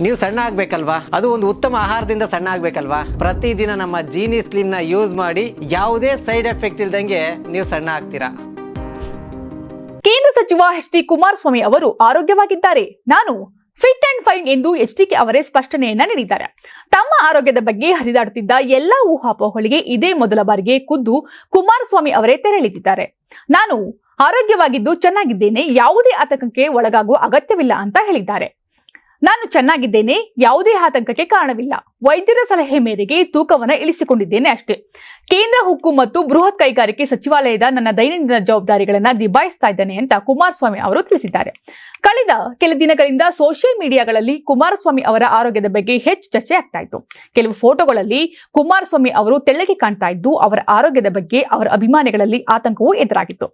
ನೀವು ಸಣ್ಣ ಆಗ್ಬೇಕಲ್ವಾ? ಅದು ಒಂದು ಉತ್ತಮ ಆಹಾರದಿಂದ ಸಣ್ಣ ಆಗ್ಬೇಕಲ್ವಾ? ಪ್ರತಿದಿನ ನಮ್ಮ ಜೀನಿ ಸ್ಲಿಮ್ನ ಯೂಸ್ ಮಾಡಿ ಯಾವುದೇ ಸೈಡ್ ಎಫೆಕ್ಟ್ ಇಲ್ದಂಗೆ ನೀವು ಸಣ್ಣ ಆಗ್ತೀರಾ. ಕೇಂದ್ರ ಸಚಿವ ಎಚ್ ಡಿ ಕುಮಾರಸ್ವಾಮಿ ಅವರು ಆರೋಗ್ಯವಾಗಿದ್ದಾರೆ. ನಾನು ಫಿಟ್ ಅಂಡ್ ಫೈನ್ ಎಂದು ಎಚ್ ಡಿಕೆ ಅವರೇ ಸ್ಪಷ್ಟನೆಯನ್ನ ನೀಡಿದ್ದಾರೆ. ತಮ್ಮ ಆರೋಗ್ಯದ ಬಗ್ಗೆ ಹರಿದಾಡುತ್ತಿದ್ದ ಎಲ್ಲಾ ಊಹಾಪೋಹಗಳಿಗೆ ಇದೇ ಮೊದಲ ಬಾರಿಗೆ ಖುದ್ದು ಕುಮಾರಸ್ವಾಮಿ ಅವರೇ ತೆರಳಿದ್ದಾರೆ. ನಾನು ಆರೋಗ್ಯವಾಗಿದ್ದು ಚೆನ್ನಾಗಿದ್ದೇನೆ. ಯಾವುದೇ ಆತಂಕಕ್ಕೆ ಒಳಗಾಗುವ ಅಗತ್ಯವಿಲ್ಲ ಅಂತ ಹೇಳಿದ್ದಾರೆ. ನಾನು ಚೆನ್ನಾಗಿದ್ದೇನೆ, ಯಾವುದೇ ಆತಂಕಕ್ಕೆ ಕಾರಣವಿಲ್ಲ. ವೈದ್ಯರ ಸಲಹೆ ಮೇರೆಗೆ ತೂಕವನ್ನ ಇಳಿಸಿಕೊಂಡಿದ್ದೇನೆ ಅಷ್ಟೇ. ಕೇಂದ್ರ ಹುಕ್ಕು ಮತ್ತು ಬೃಹತ್ ಕೈಗಾರಿಕೆ ಸಚಿವಾಲಯದ ನನ್ನ ದೈನಂದಿನ ಜವಾಬ್ದಾರಿಗಳನ್ನ ನಿಭಾಯಿಸ್ತಾ ಇದ್ದೇನೆ ಅಂತ ಕುಮಾರಸ್ವಾಮಿ ಅವರು ತಿಳಿಸಿದ್ದಾರೆ. ಕಳೆದ ಕೆಲ ದಿನಗಳಿಂದ ಸೋಷಿಯಲ್ ಮೀಡಿಯಾಗಳಲ್ಲಿ ಕುಮಾರಸ್ವಾಮಿ ಅವರ ಆರೋಗ್ಯದ ಬಗ್ಗೆ ಹೆಚ್ಚು ಚರ್ಚೆ ಆಗ್ತಾ ಇತ್ತು. ಕೆಲವು ಫೋಟೋಗಳಲ್ಲಿ ಕುಮಾರಸ್ವಾಮಿ ಅವರು ತೆಳ್ಳಗೆ ಕಾಣ್ತಾ ಇದ್ದು, ಅವರ ಆರೋಗ್ಯದ ಬಗ್ಗೆ ಅವರ ಅಭಿಮಾನಿಗಳಲ್ಲಿ ಆತಂಕವೂ ಎದುರಾಗಿತ್ತು.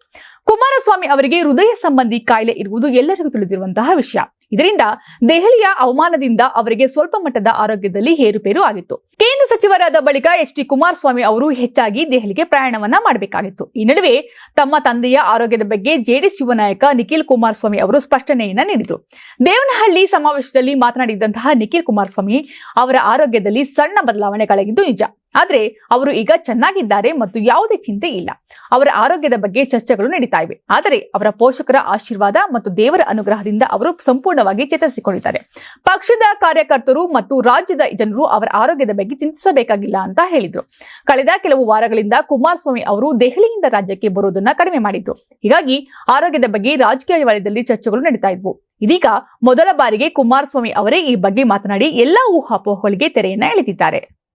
ಕುಮಾರಸ್ವಾಮಿ ಅವರಿಗೆ ಹೃದಯ ಸಂಬಂಧಿ ಕಾಯಿಲೆ ಇರುವುದು ಎಲ್ಲರಿಗೂ ತಿಳಿದಿರುವಂತಹ ವಿಷಯ. ಇದರಿಂದ ದೆಹಲಿಯ ಅವಮಾನದಿಂದ ಅವರಿಗೆ ಸ್ವಲ್ಪ ಮಟ್ಟದ ಆರೋಗ್ಯದಲ್ಲಿ ಏರುಪೇರು ಆಗಿತ್ತು. ಕೇಂದ್ರ ಸಚಿವರಾದ ಬಳಿಕ ಎಚ್ ಡಿ ಕುಮಾರಸ್ವಾಮಿ ಅವರು ಹೆಚ್ಚಾಗಿ ದೆಹಲಿಗೆ ಪ್ರಯಾಣವನ್ನ ಮಾಡಬೇಕಾಗಿತ್ತು. ಈ ನಡುವೆ ತಮ್ಮ ತಂದೆಯ ಆರೋಗ್ಯದ ಬಗ್ಗೆ ಜೆಡಿಎಸ್ ಯುವ ನಾಯಕ ನಿಖಿಲ್ ಕುಮಾರಸ್ವಾಮಿ ಅವರು ಸ್ಪಷ್ಟನೆಯನ್ನ ನೀಡಿದರು. ದೇವನಹಳ್ಳಿ ಸಮಾವೇಶದಲ್ಲಿ ಮಾತನಾಡಿದಂತಹ ನಿಖಿಲ್ ಕುಮಾರಸ್ವಾಮಿ ಅವರ ಆರೋಗ್ಯದಲ್ಲಿ ಸಣ್ಣ ಬದಲಾವಣೆಗಳಾಗಿದ್ದು ನಿಜ. ಆದ್ರೆ ಅವರು ಈಗ ಚೆನ್ನಾಗಿದ್ದಾರೆ ಮತ್ತು ಯಾವುದೇ ಚಿಂತೆ ಇಲ್ಲ. ಅವರ ಆರೋಗ್ಯದ ಬಗ್ಗೆ ಚರ್ಚೆಗಳು ನಡೀತಾ ಇವೆ. ಆದರೆ ಅವರ ಪೋಷಕರ ಆಶೀರ್ವಾದ ಮತ್ತು ದೇವರ ಅನುಗ್ರಹದಿಂದ ಅವರು ಸಂಪೂರ್ಣವಾಗಿ ಚೇತರಿಸಿಕೊಂಡಿದ್ದಾರೆ. ಪಕ್ಷದ ಕಾರ್ಯಕರ್ತರು ಮತ್ತು ರಾಜ್ಯದ ಜನರು ಅವರ ಆರೋಗ್ಯದ ಬಗ್ಗೆ ಚಿಂತಿಸಬೇಕಾಗಿಲ್ಲ ಅಂತ ಹೇಳಿದ್ರು. ಕಳೆದ ಕೆಲವು ವಾರಗಳಿಂದ ಕುಮಾರಸ್ವಾಮಿ ಅವರು ದೆಹಲಿಯಿಂದ ರಾಜ್ಯಕ್ಕೆ ಬರುವುದನ್ನ ಕಡಿಮೆ ಮಾಡಿದ್ರು. ಹೀಗಾಗಿ ಆರೋಗ್ಯದ ಬಗ್ಗೆ ರಾಜಕೀಯ ವಲಯದಲ್ಲಿ ಚರ್ಚೆಗಳು ನಡೀತಾ ಇದ್ವು. ಇದೀಗ ಮೊದಲ ಬಾರಿಗೆ ಕುಮಾರಸ್ವಾಮಿ ಅವರೇ ಈ ಬಗ್ಗೆ ಮಾತನಾಡಿ ಎಲ್ಲಾ ಊಹಾಪೋಹಗಳಿಗೆ ತೆರೆಯನ್ನ ಎಳೆದಿದ್ದಾರೆ.